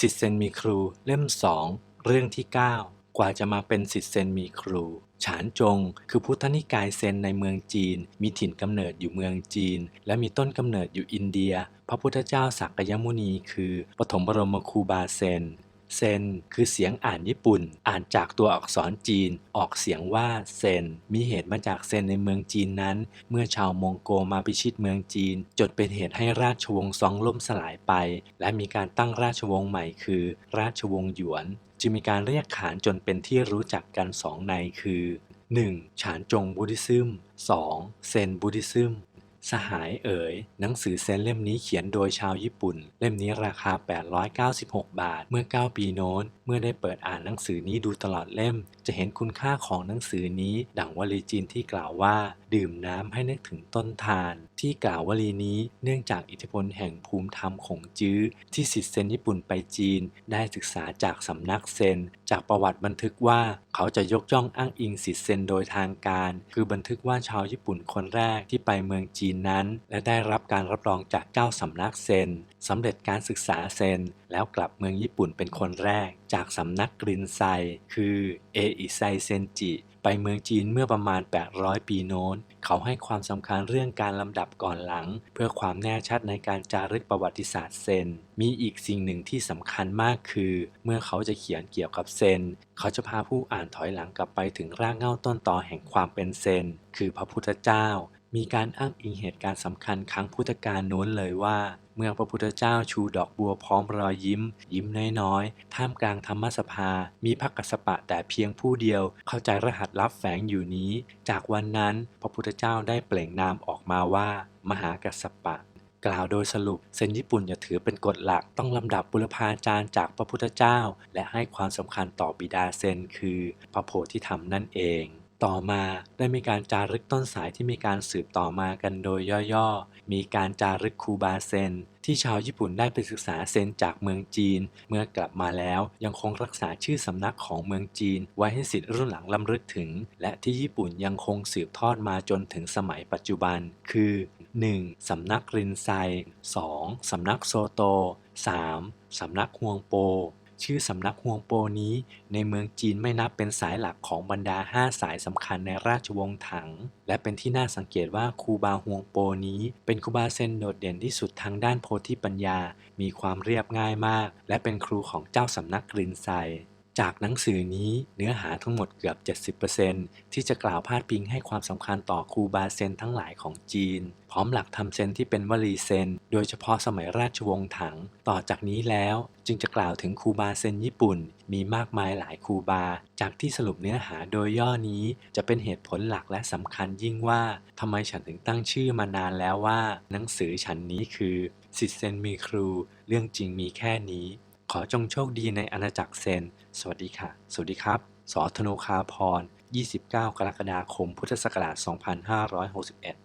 สิทธิเซนมีครูเล่มสองเรื่องที่ 9 กว่าจะมาเป็นสิทธิเซนมีครู ฉานจง คือพุทธนิกายเซนในเมืองจีน มีถิ่นกำเนิดอยู่เมืองจีน และมีต้นกำเนิดอยู่อินเดีย พระพุทธเจ้าสักยมุนีคือปฐมบรมครูบาเซน เซนคือเสียงอ่านญี่ปุ่น อ่านจากตัวอักษรจีน ออกเสียงว่าเซน มีเหตุมาจากเซนในเมืองจีนนั้น เมื่อชาวมองโกมาพิชิตเมืองจีนจนเป็นเหตุให้ราชวงศ์ซองล่มสลายไป และมีการตั้งราชวงศ์ใหม่คือ ราชวงศ์หยวน จึงมีการเรียกขานจนเป็นที่รู้จักกันสองในคือ 1. ฉานจงบูติซึม 2. เซนบูติซึม สหายเอ๋ย หนังสือเซนเล่มนี้เขียนโดยชาวญี่ปุ่น เล่มนี้ราคา 896 บาท เมื่อ 9 ปีโน้น เมื่อได้เปิดอ่านหนังสือนี้ดูตลอดเล่ม จะเห็นคุณค่าของหนังสือนี้ ดังวลีจีนที่กล่าวว่า ดื่มน้ำให้นึกถึงต้นทาน ที่กล่าววลีนี้เนื่องจากอิทธิพลแห่งภูมิธรรมของจื้อ ที่สิทธิเซนญี่ปุ่นไปจีน ได้ศึกษาจากสำนักเซน จากประวัติบันทึกว่า เขาจะยกย่องอ้างอิงสิทธิเซนโดยทางการ คือบันทึกว่าชาวญี่ปุ่นคนแรกที่ไปเมืองจีนนั้น และได้รับการรับรองจากเจ้าสำนักเซนสำเร็จการศึกษาเซน แล้วกลับเมืองญี่ปุ่นเป็นคนแรก จากสำนักกรินไซ คือเออิไซเซนจิ ไปเมืองจีนเมื่อประมาณ 800 ปีโน้น เขาให้ความสำคัญเรื่องการลำดับก่อนหลัง เพื่อความแน่ชัดในการจารึกประวัติศาสตร์เซน มีอีกสิ่งหนึ่งที่สำคัญมากคือ เมื่อเขาจะเขียนเกี่ยวกับเซน เขาจะพาผู้อ่านถอยหลังกลับไปถึงรากเหง้าต้นตอแห่งความเป็นเซน คือพระพุทธเจ้า มีการอ้างอิงเหตุการณ์สำคัญครั้งพุทธกาลโน้นเลยว่า เมื่อพระพุทธเจ้าชูดอกบัวพร้อมรอยยิ้ม ยิ้มน้อยๆ ท่ามกลางธรรมสภา มีพระกัสสปะแต่เพียงผู้เดียว เข้าใจรหัสลับแฝงอยู่นี้ จากวันนั้นพระพุทธเจ้าได้เปล่งนามออกมาว่า มหากัสปะกล่าวโดยสรุปเซนญี่ปุ่นจะถือเป็นกฎหลักต้องลำดับบุรพาจารย์จากพระพุทธเจ้า และให้ความสำคัญต่อบิดาเซนคือ พระโพธิธรรมนั่นเอง ต่อมาได้มีการจารึกต้นสายที่มีการสืบต่อมากันโดยย่อๆ มีการจารึกคูบาเซน ที่ชาวญี่ปุ่นได้ไปศึกษาเซนจากเมืองจีน เมื่อกลับมาแล้วยังคงรักษาชื่อสำนักของเมืองจีน ไว้ให้สิทธิ์รุ่นหลังล้ำลึกถึง และที่ญี่ปุ่นยังคงสืบทอดมาจนถึงสมัยปัจจุบัน คือ 1. สำนักรินไซ 2. สำนักโซโต 3. สำนักฮวงโป ชื่อสำนักฮวงโปนี้ ในเมืองจีนไม่นับเป็นสายหลักของบรรดา 5 สายสำคัญในราชวงศ์ถัง และเป็นที่น่าสังเกตว่าครูบาฮวงโปนี้ เป็นครูบาเซนโดดเด่นที่สุดทางด้านโพธิปัญญา มีความเรียบง่ายมาก และเป็นครูของเจ้าสำนักกรินไซ จากหนังสือนี้เนื้อหาทั้งหมดเกือบ 70%ที่จะกล่าวพาดพิงให้ความสำคัญต่อครูบาเซนทั้งหลายของจีน พร้อมหลักทำเซนที่เป็นวลีเซน โดยเฉพาะสมัยราชวงศ์ถัง ต่อจากนี้แล้ว จึงจะกล่าวถึงครูบาเซนญี่ปุ่น มีมากมายหลายครูบา จากที่สรุปเนื้อหาโดยย่อนี้ จะเป็นเหตุผลหลักและสำคัญยิ่งว่าทำไมฉันถึงตั้งชื่อมานานแล้วว่า หนังสือฉันนี้คือสิทธิเซนมีครู เรื่องจริงมีแค่นี้ อจงโชคดีในอาณาจักรเซน สวัสดีค่ะ สวัสดีครับ สอธนูคาพร 29 กรกฎาคม พุทธศักราช 2561